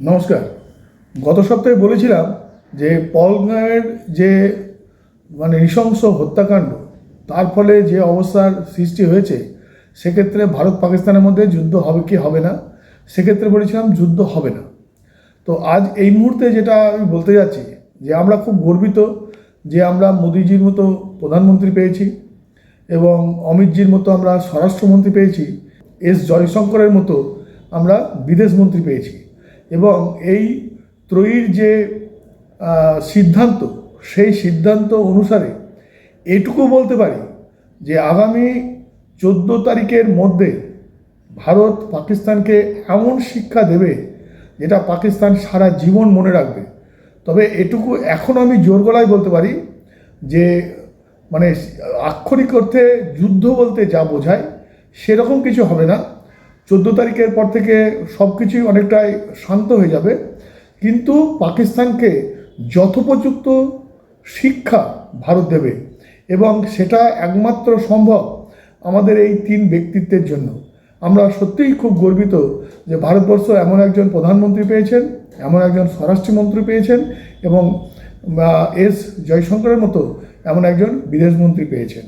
নমস্কার। গত সপ্তাহে বলেছিলাম যে পলগাঁয়ের যে মানে নৃশংস হত্যাকাণ্ড, তার ফলে যে অবস্থার সৃষ্টি হয়েছে, সেক্ষেত্রে ভারত পাকিস্তানের মধ্যে যুদ্ধ হবে কি হবে না? সেক্ষেত্রে বলেছিলাম যুদ্ধ হবে না। তো আজ এই মুহূর্তে যেটা আমি বলতে যাচ্ছি, যে আমরা খুব গর্বিত যে আমরা মোদিজির মতো প্রধানমন্ত্রী পেয়েছি এবং অমিতজির মতো আমরা স্বরাষ্ট্রমন্ত্রী পেয়েছি, এস জয়শঙ্করের মতো আমরা বিদেশমন্ত্রী পেয়েছি। এবং এই ত্রয়ীর যে সিদ্ধান্ত, সেই সিদ্ধান্ত অনুসারে এটুকু বলতে পারি যে আগামী চোদ্দ তারিখের মধ্যে ভারত পাকিস্তানকে এমন শিক্ষা দেবে যেটা পাকিস্তান সারা জীবন মনে রাখবে। তবে এটুকু এখন আমি জোর গলায় বলতে পারি যে মানে আক্ষরিক অর্থে যুদ্ধ বলতে যা বোঝায় সেরকম কিছু হবে না। চোদ্দ তারিখের পর থেকে সব কিছুই অনেকটাই শান্ত হয়ে যাবে। কিন্তু পাকিস্তানকে যথোপযুক্ত শিক্ষা ভারত দেবে এবং সেটা একমাত্র সম্ভব আমাদের এই তিন ব্যক্তিত্বের জন্য। আমরা সত্যিই খুব গর্বিত যে ভারতবর্ষ এমন একজন প্রধানমন্ত্রী পেয়েছেন, এমন একজন স্বরাষ্ট্রমন্ত্রী পেয়েছেন এবং এস জয়শঙ্করের মতো এমন একজন বিদেশমন্ত্রী পেয়েছেন।